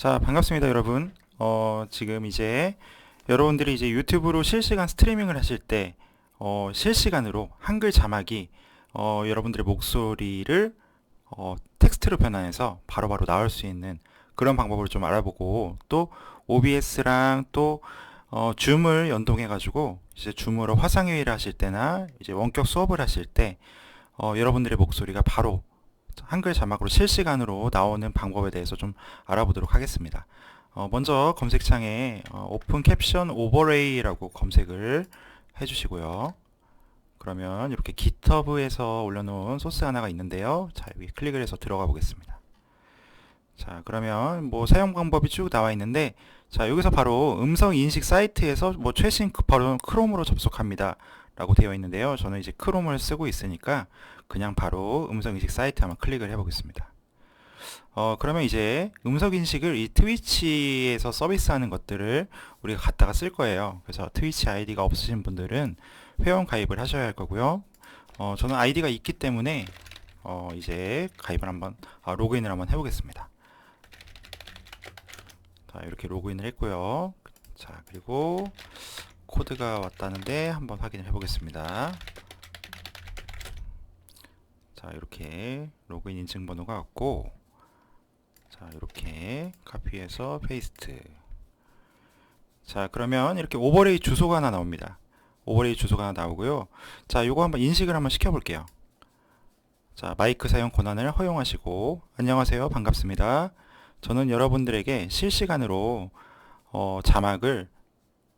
자, 반갑습니다, 여러분. 어, 지금 이제 여러분들이 이제 유튜브로 실시간 스트리밍을 하실 때, 어, 실시간으로 한글 자막이, 어, 여러분들의 목소리를, 어, 텍스트로 변환해서 바로바로 나올 수 있는 그런 방법을 좀 알아보고, 또 OBS랑 또, 어, 줌을 연동해 가지고, 이제 줌으로 화상 회의를 하실 때나, 이제 원격 수업을 하실 때, 어, 여러분들의 목소리가 바로 한글 자막으로 실시간으로 나오는 방법에 대해서 좀 알아보도록 하겠습니다. 어, 먼저 검색창에 어, 오픈 캡션 오버레이라고 검색을 해주시고요. 그러면 이렇게 GitHub에서 올려놓은 소스 하나가 있는데요. 자, 여기 클릭을 해서 들어가 보겠습니다. 자, 그러면 뭐 사용 방법이 쭉 나와 있는데, 자, 여기서 바로 음성 인식 사이트에서 뭐 최신 그 바로 크롬으로 접속합니다. 라고 되어 있는데요. 저는 이제 크롬을 쓰고 있으니까 그냥 바로 음성 인식 사이트 한번 클릭을 해 보겠습니다. 어, 그러면 이제 음성 인식을 이 트위치에서 서비스하는 것들을 우리가 갖다가 쓸 거예요. 그래서 트위치 아이디가 없으신 분들은 회원 가입을 하셔야 할 거고요. 어, 저는 아이디가 있기 때문에 어, 이제 가입을 한번 아, 로그인을 한번 해보겠습니다. 자, 이렇게 로그인을 했고요. 자, 그리고 코드가 왔다는데 한번 확인을 해보겠습니다. 자, 이렇게 로그인 인증 번호가 왔고, 자, 이렇게 카피해서 페이스트. 자, 그러면 이렇게 오버레이 주소가 하나 나옵니다. 오버레이 주소가 하나 나오고요. 자, 요거 한번 인식을 한번 시켜 볼게요. 자, 마이크 사용 권한을 허용하시고, 안녕하세요. 반갑습니다. 저는 여러분들에게 실시간으로 어, 자막을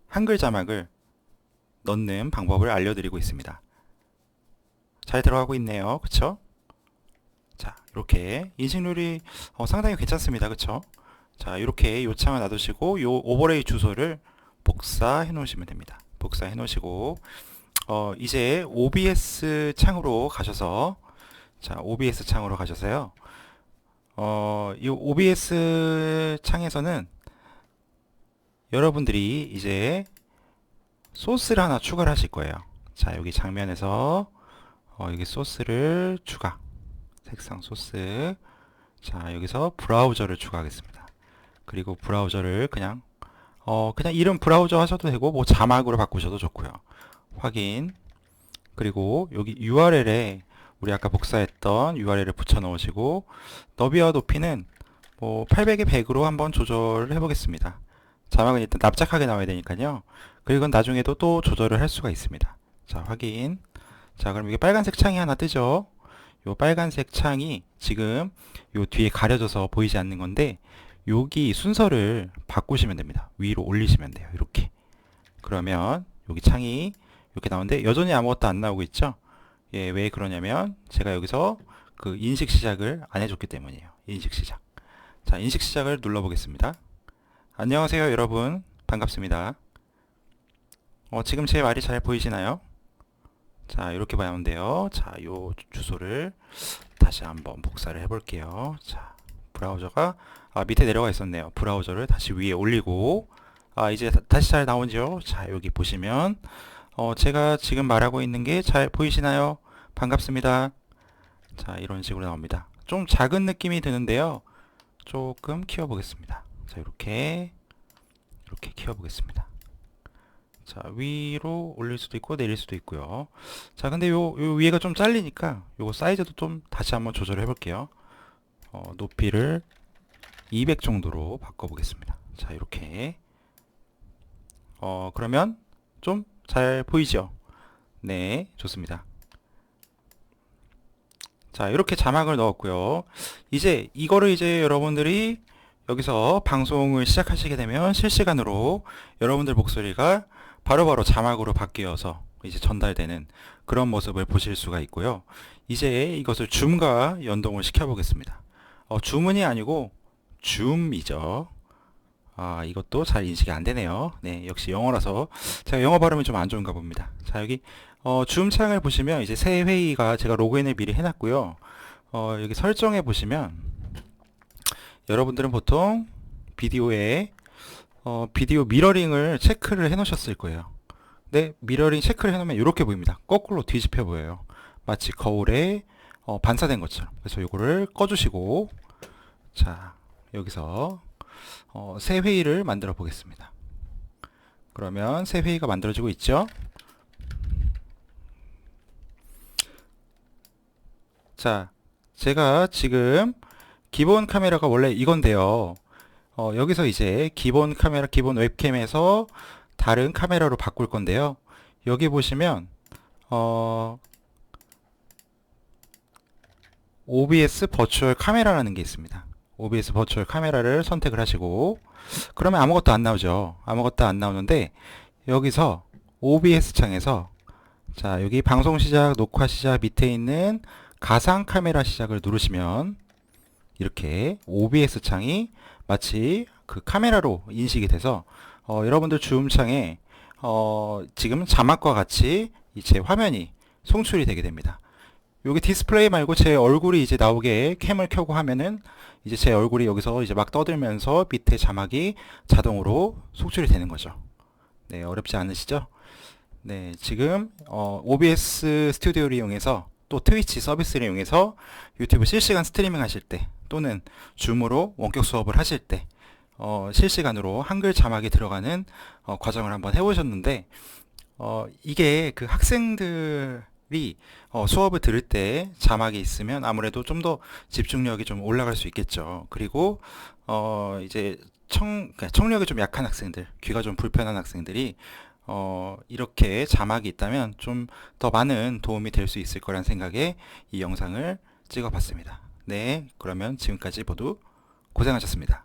한글 자막을 넣는 방법을 알려드리고 있습니다. 잘 들어가고 있네요. 그쵸? 자, 이렇게 인식률이 어, 상당히 괜찮습니다. 그쵸? 자, 이렇게 요창을 놔두시고 요 오버레이 주소를 복사해 놓으시면 됩니다. 복사해 놓으시고 어, 이제 OBS 창으로 가셔서 자, OBS 창으로 가셔서요. 어, 이 OBS 창에서는 여러분들이 이제 소스를 하나 추가를 하실 거예요. 자, 여기 장면에서 어, 여기 소스를 추가. 색상 소스. 자, 여기서 브라우저를 추가하겠습니다. 그리고 브라우저를 그냥 어, 그냥 이름 브라우저 하셔도 되고 뭐 자막으로 바꾸셔도 좋고요. 확인. 그리고 여기 URL에 우리 아까 복사했던 URL을 붙여 넣으시고 너비와 높이는 뭐 800에 100으로 한번 조절을 해보겠습니다. 자막은 일단 납작하게 나와야 되니까요. 그리고 나중에도 또 조절을 할 수가 있습니다. 자, 확인. 자, 그럼 이게 빨간색 창이 하나 뜨죠? 요 빨간색 창이 지금 요 뒤에 가려져서 보이지 않는 건데 여기 순서를 바꾸시면 됩니다. 위로 올리시면 돼요. 이렇게. 그러면 여기 창이 이렇게 나오는데 여전히 아무것도 안 나오고 있죠? 예, 왜 그러냐면 제가 여기서 그 인식 시작을 안 해줬기 때문이에요. 인식 시작. 자, 인식 시작을 눌러 보겠습니다. 안녕하세요, 여러분. 반갑습니다. 어, 지금 제 말이 잘 보이시나요? 자, 이렇게 봐야 돼요. 자, 요 주소를 다시 한번 복사를 해볼게요. 자, 브라우저가 아, 밑에 내려가 있었네요. 브라우저를 다시 위에 올리고 아, 이제 다, 시잘 나오죠? 자, 여기 보시면 어, 제가 지금 말하고 있는 게 잘 보이시나요? 반갑습니다. 자, 이런 식으로 나옵니다. 좀 작은 느낌이 드는데요. 조금 키워 보겠습니다. 자, 이렇게 이렇게 키워 보겠습니다. 자, 위로 올릴 수도 있고 내릴 수도 있고요. 자, 근데 요, 요 위에가 좀 잘리니까 요거 사이즈도 좀 다시 한번 조절해 볼게요. 어, 높이를 200 정도로 바꿔 보겠습니다. 자, 이렇게 어, 그러면 좀 잘 보이죠? 네, 좋습니다. 자, 이렇게 자막을 넣었고요. 이제 이거를 이제 여러분들이 여기서 방송을 시작하시게 되면 실시간으로 여러분들 목소리가 바로 바로 자막으로 바뀌어서 이제 전달되는 그런 모습을 보실 수가 있고요. 이제 이것을 줌과 연동을 시켜 보겠습니다. 어, 줌은이 아니고 줌이죠. 아, 이것도 잘 인식이 안 되네요. 네, 역시 영어라서 제가 영어 발음이 좀 안 좋은가 봅니다. 자, 여기 어, 줌 창을 보시면 이제 새 회의가 제가 로그인을 미리 해놨고요. 어, 여기 설정해 보시면 여러분들은 보통 비디오에 어, 비디오 미러링을 체크를 해 놓으셨을 거예요. 네, 미러링 체크를 해 놓으면 이렇게 보입니다. 거꾸로 뒤집혀 보여요. 마치 거울에 어, 반사된 것처럼. 그래서 이거를 꺼주시고 자 여기서 어, 새 회의를 만들어 보겠습니다. 그러면 새 회의가 만들어지고 있죠? 자, 제가 지금 기본 카메라가 원래 이건데요. 어, 여기서 이제 기본 카메라, 기본 웹캠에서 다른 카메라로 바꿀 건데요. 여기 보시면 어, OBS 버추얼 카메라라는 게 있습니다. OBS 버추얼 카메라를 선택을 하시고 그러면 아무것도 안 나오죠. 아무것도 안 나오는데 여기서 OBS 창에서 자 여기 방송 시작, 녹화 시작 밑에 있는 가상 카메라 시작을 누르시면 이렇게 OBS 창이 마치 그 카메라로 인식이 돼서 어, 여러분들 줌 창에 어, 지금 자막과 같이 이제 화면이 송출이 되게 됩니다. 여기 디스플레이 말고 제 얼굴이 이제 나오게 캠을 켜고 하면은 이제 제 얼굴이 여기서 이제 막 떠들면서 밑에 자막이 자동으로 송출이 되는 거죠. 네, 어렵지 않으시죠? 네, 지금 어, OBS 스튜디오를 이용해서 또 트위치 서비스를 이용해서 유튜브 실시간 스트리밍 하실 때 또는 줌으로 원격 수업을 하실 때 어, 실시간으로 한글 자막이 들어가는 어, 과정을 한번 해보셨는데 어, 이게 그 학생들이 어, 수업을 들을 때 자막이 있으면 아무래도 좀 더 집중력이 좀 올라갈 수 있겠죠. 그리고 어, 이제 청, 그러니까 청력이 좀 약한 학생들, 귀가 좀 불편한 학생들이 어, 이렇게 자막이 있다면 좀 더 많은 도움이 될 수 있을 거란 생각에 이 영상을 찍어 봤습니다. 네, 그러면 지금까지 모두 고생하셨습니다.